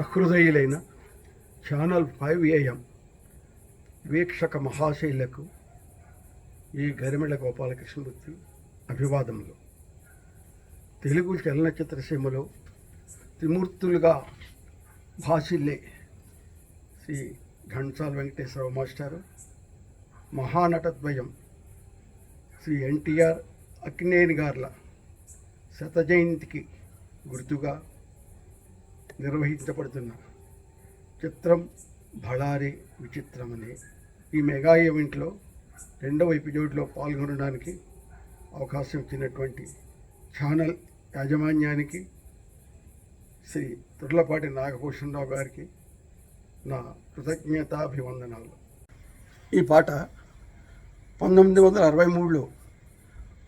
సహృదయులైన channel five AM వీక్షక మహాశైలకు ఈ గరిమెళ్ళ గోపాలకృష్ణమూర్తి అభివాదములు. తెలుగు చలనచిత్ర సీమలో త్రిమూర్తులుగా భాషిల్లే శ్రీ ఘంటాల్ వెంకటేశ్వర మాస్టారు. మహానటద్వయం శ్రీ ఎన్టీఆర్ అక్కినేని గార్ల శత జయంతికి గుర్తుగా నిర్వహించబడుతున్న చిత్రం బళారి విచిత్రం అనే ఈ మెగా ఈవెంట్లో రెండవ ఎపిసోడ్లో పాల్గొనడానికి అవకాశం ఇచ్చినటువంటి ఛానల్ యాజమాన్యానికి శ్రీ తుర్లపాటి నాగభూషణరావు గారికి నా కృతజ్ఞతాభివందనాలు. ఈ పాట పంతొమ్మిది వందల అరవై మూడులో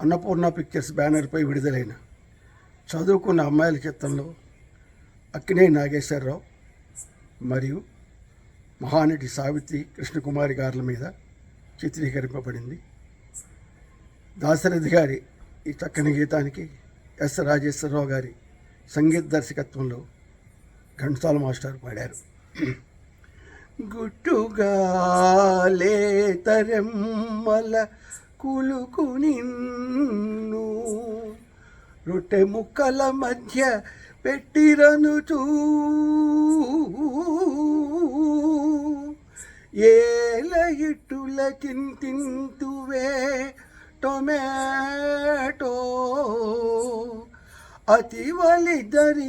అన్నపూర్ణ పిక్చర్స్ బ్యానర్పై విడుదలైన చదువుకున్న అమ్మాయిల చిత్రంలో అక్కినే నాగేశ్వరరావు మరియు మహానటి సావిత్రి కృష్ణకుమారి గారుల మీద చిత్రీకరింపబడింది. దాశరథి గారి ఈ చక్కని గీతానికి ఎస్ రాజేశ్వరరావు గారి సంగీత దర్శకత్వంలో ఘంటసాల మాస్టర్ పాడారు. గుట్టుగా లేతరెమ్మల కులుకు నిన్ను రొట్టె ముక్కల మధ్య పెట్టిరనుచూ. ఏల టొమాటో. కింతింతువే టొమాటో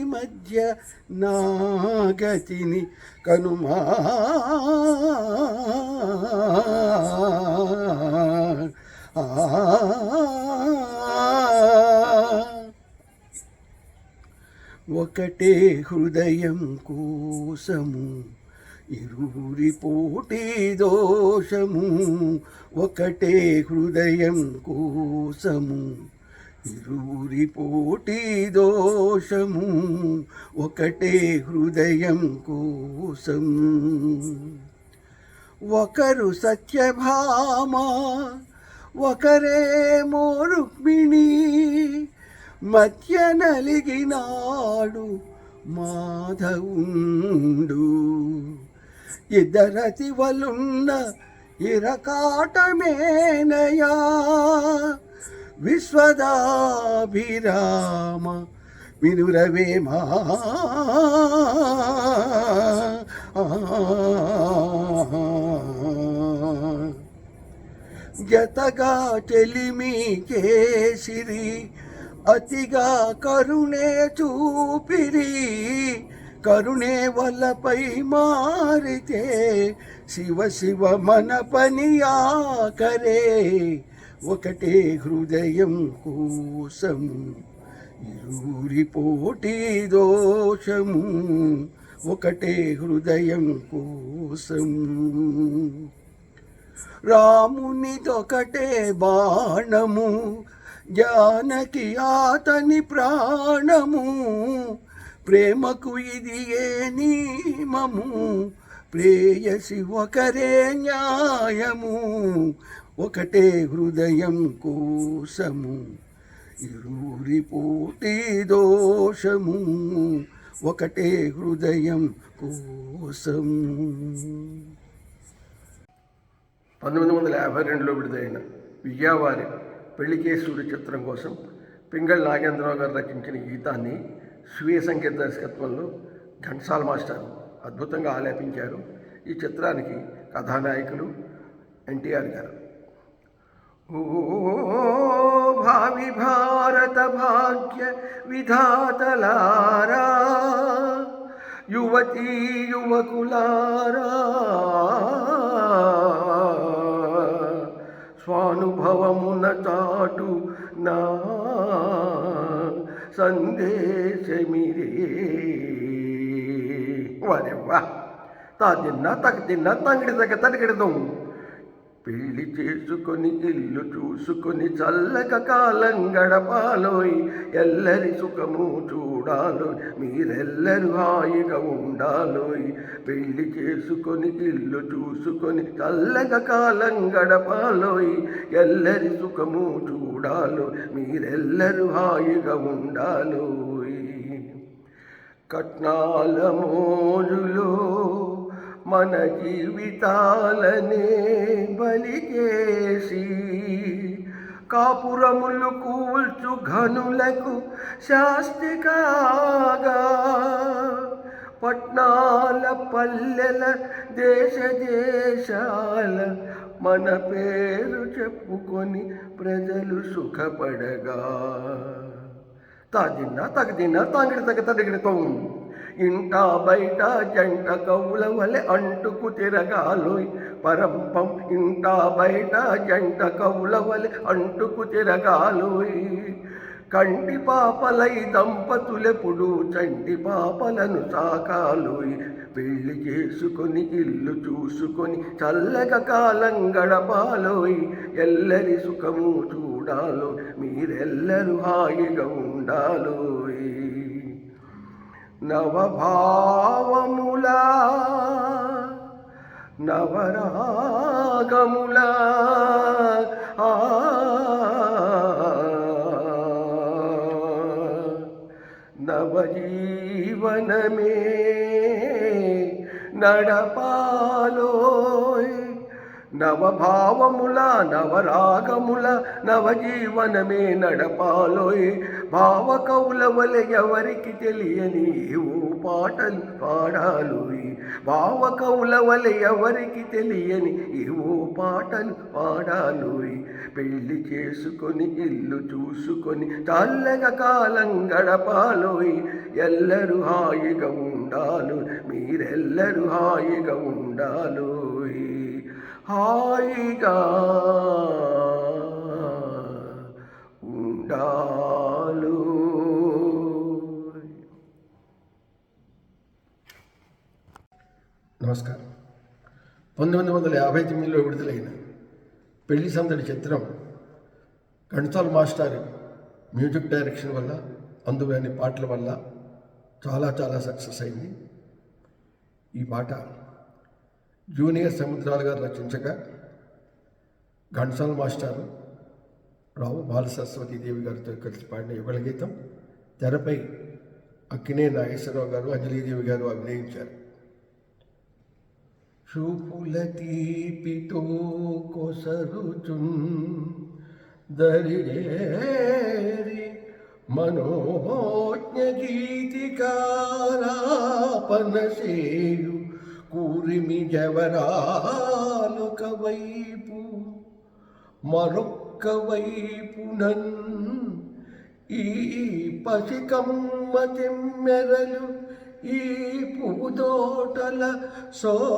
మధ్య నాగతిని కనుమా. ఒకటే హృదయం కోసము ఇరువురి పోటీ దోషము ఒకటే హృదయం కోసము ఇరువురి పోటీ దోషము ఒకటే హృదయం కోసము. ఒకరు సత్యభామ ఒకరేమో రుక్మిణి మధ్య నలిగినాడు మాధవుండు. ఇద్దరతి వలున్న ఇరకాటమేనయా? విశ్వదాభిరామ వినురవేమా జతగా చెలిమి కేసిరి అతిగా కరుణే చూపిరి. కరుణే వలపై మారితే శివ శివ మన పని ఆకరే ఒకటే హృదయం కోసం ఇరువురి పోటీ దోషము. ఒకటే హృదయం కోసము రామునిదొకటే బాణము. జానకి ఆతని ప్రాణము. ప్రేమకు ఇది ఏ నియమము? ప్రేయసి ఒకరే న్యాయము. ఒకటే హృదయం కోసము. ఇరువురి పోటీ దోషము. ఒకటే హృదయం కోసము. పంతొమ్మిది వందల యాభై రెండులో విడుదలైన విజయవారి పెళ్ళికేశుడు చిత్రం కోసం పింగళ్ నాగేంద్రరావు గారు రచించిన గీతాన్ని స్వీయ సంగీత దర్శకత్వంలో ఘంటసాల మాస్టర్ అద్భుతంగా ఆలేపించారు. ఈ చిత్రానికి కథానాయకులు ఎన్టీఆర్ గారు. ఓ భావి భారత భాగ్య విధాతలారా యువతీ యువకులారా స్వానుభవమున చాటు నా సందేశమిరే వరెవ్వా తా తిన్నా తగ తిన్నా తంగిడి తగ్గ తడిగిడదాం పెళ్ళి చేసుకొని ఇల్లు చూసుకొని చల్లక కాలం గడపాలోయ్. ఎల్లరి సుఖము చూడాలోయ్. మీరెల్లరూ హాయిగా ఉండాలోయ్. పెళ్ళి చేసుకొని ఇల్లు చూసుకొని చల్లక కాలం గడపాలోయ్. ఎల్లరి సుఖము చూడాలో మీరెల్లరూ హాయిగా ఉండాలోయ్. కట్నాల మోజులో మన జీవితాలనే బలికేసి కాపురములు కూల్చు ఘనులకు శాస్తి కాగా పట్నాల పల్లెల దేశ దేశాల మన పేరు చెప్పుకొని ప్రజలు సుఖపడగా తాగిన తగదిన తాగిడి తగ తడిగిడతాం ఇంట బయట జంట కవుల వలె అంటుకు తిరగాలోయ్. పరంపం ఇంట బయట జంట కవుల వలె అంటుకు తిరగాలోయ్. కంటి పాపలై దంపతులెప్పుడు చంటి పాపలను సాకాలోయ్. పెళ్ళి చేసుకొని ఇల్లు చూసుకొని చల్లగా కాలం గడపాలోయ్. ఎల్లరి సుఖము చూడాలో మీరెల్లరూ హాయిగా ఉండాలోయ్. నవభావములా నవరాగములా. ఆ నవజీవనమే నడపాలో నవభావముల నవరాగముల నవజీవనమే నడపాలోయ్. భావ వలె ఎవరికి తెలియని ఓ పాటలు పాడాలోయ్. భావ వలె ఎవరికి తెలియని ఏవో పాటలు పాడాలోయ్. పెళ్ళి చేసుకొని ఇల్లు చూసుకొని చల్లగా కాలం గడపాలోయ్. ఎల్లరూ హాయిగా ఉండాలు మీరెల్లరూ హాయిగా ఉండాలో. హాయిగా ఉండాలు. నమస్కారం. పంతొమ్మిది వందల యాభై తొమ్మిదిలో విడుదలైన పెళ్ళి సందడి చిత్రం కణితాల్ మాస్టర్ మ్యూజిక్ డైరెక్షన్ వల్ల అందులోని పాటల వల్ల చాలా చాలా సక్సెస్ అయింది. ఈ పాట జూనియర్ సముద్రాలు గారు రచించగా ఘంటసాల మాస్టారు రావు బాలసరస్వతి దేవి గారితో కలిసి పాడిన యుగల గీతం. తెరపై అక్కినే నాగేశ్వరరావు గారు అంజలీదేవి గారు అభినయించారు. చూపుల తీపితో కొసరుచున్ దరిజేరి మనోజ్ఞ గీతికారాపనసేయు కూరిమి జవరాలొక వైపు మరొక్క వైపునన్ ఈ పసికమ్మ తెమ్మెరలు ఈ పూదోటల శోభలుండతో.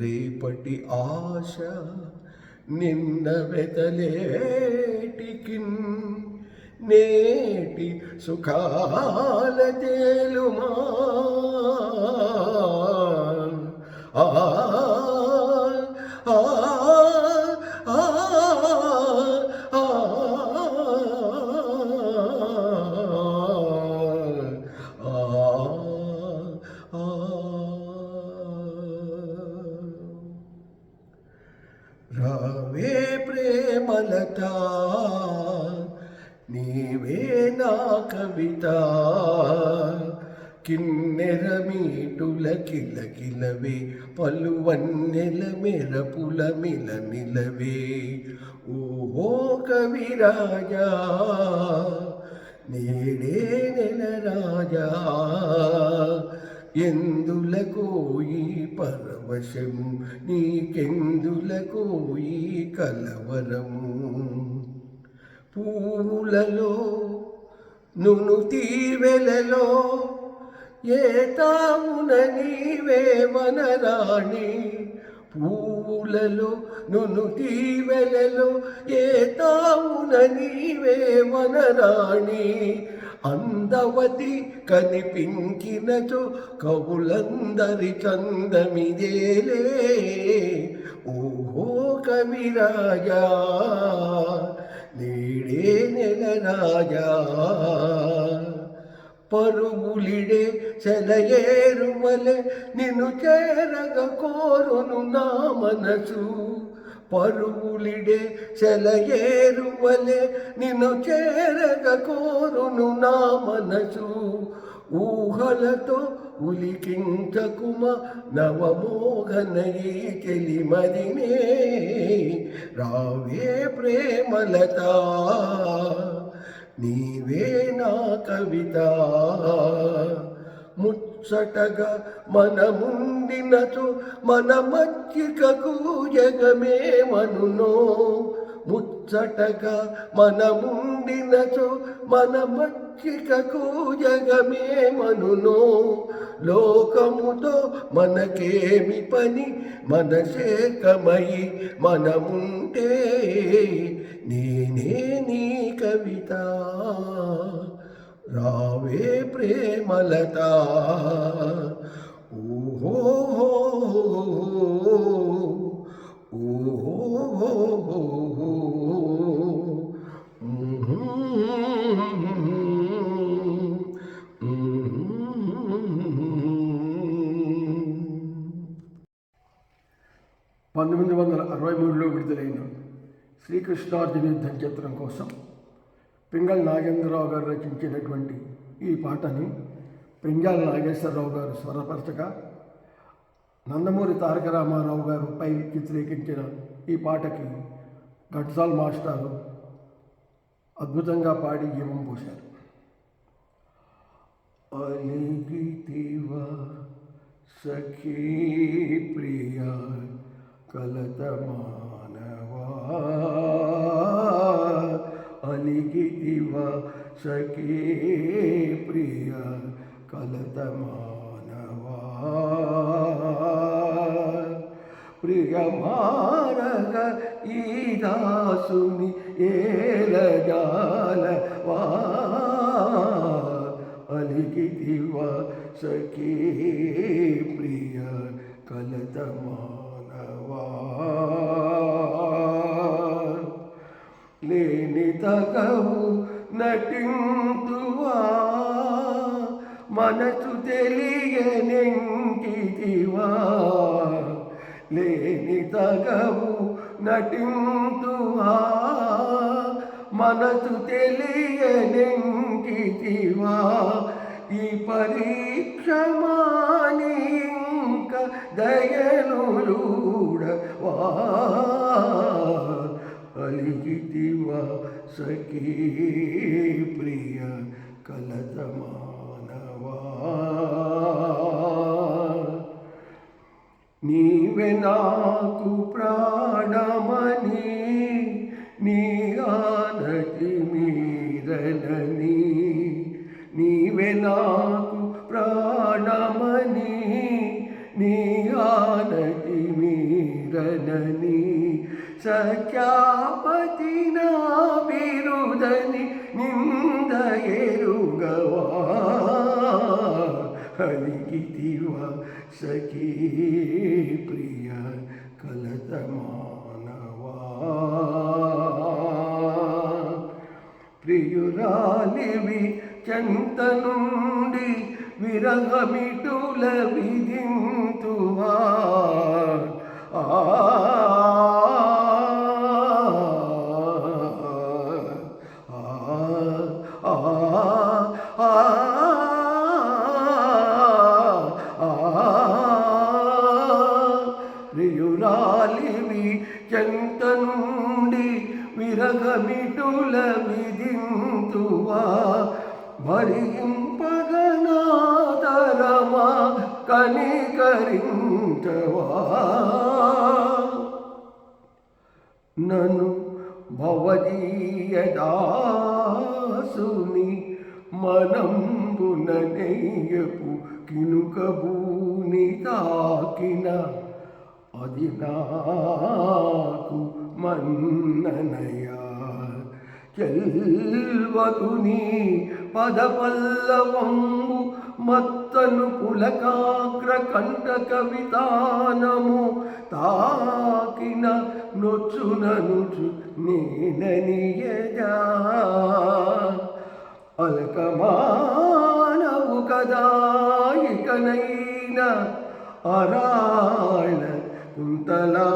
రేపటి ఆశ నిన్న వెతలేటికిన్ నేటి సుఖాల తేలుమా ఆ కిలకిలవే కిల కిలవే పలువన్నెల మెరపుల మిల నిలవే ఓహో కవిరాజా నేడే నెల రాజా ఎందులకు ఈ పరవశము నీకెందులకు ఈ కలవరము పూలలో నును తీవెలలో ఏ తామున నీవే వనరాణి? పూలలో నును తీవెలలో ఏ తామున నీవే వనరాణి? అందవతి కనిపించినచో కవులందరి చందమిదేలే. ఓహో కవిరాజా నీడే నెల రాజా. పరుగులిడే సెలయేరువలే నిన్ను చేరగ కోరును నా మనసు. పరుగులిడే సెలయేరువలే నిన్ను చేరగ కోరును నా మనసు. ఊహలతో ఉలికించకుమ నవమోహనయీ చెలిమదినే రావే ప్రేమలతా. నీవే నా కవిత. ముచ్చటగా మనముండినచో మన మచ్చికకు జగమే మనునో ముచ్చటగా మనముండినచో మన మచ్చికకు జగమే మనునో లోకముతో మనకేమి పని? మనసేకమయి మనముంటే నేనే నీ కవిత రావే ప్రేమలత ఓహో పంతొమ్మిది శ్రీకృష్ణార్జున యుద్ధం చిత్రం కోసం పింగళ నాగేంద్రరావు గారు రచించినటువంటి ఈ పాటని పింగళ నాగేశ్వరరావు గారు స్వరపరచగా నందమూరి తారక రామారావు గారు పై చిత్రీకరించిన ఈ పాటకి ఘట్సాల్ మాస్టారు అద్భుతంగా పాడి జీవం పోశారు. అలిగితివా సఖీ ప్రియ కలత మానవా అలిగితివా సఖీ ప్రియ కలత మానవా ప్రియమారగ ఈ దాసుని ఏలజాలవా అలిగితివా లేని తగవు నటింతువా? మనసు తెలియనెంకితివా లేని తగవు నటింతువా? మనసు తెలియనెంకితివా ఈ పరీక్ష మాని ఇంక అలిగితివా సఖీ ప్రియ కలత మానవా నీవే నాకు ప్రాణా సఖీ ప్రియ కలత మానవా ప్రియురాలివి చెంత నుండి విరగమిటుల విధింతువా ఆ ఆ చెంత నుండి విరగమిటుల విధింతువా భరింపగనాదరమా కనికరించవా? నను భవదీయదాసుని మనంబున కినుకబూని తాకిన అది నాకు మన్ననయా చెల్వతుని పదపల్లవంబు మత్తను పులకాగ్ర కంఠ కవితానము తాకిన నొచ్చుననుచు నేననియజా అలకమానవు కదాయికనైన అరాళ কুন্তলা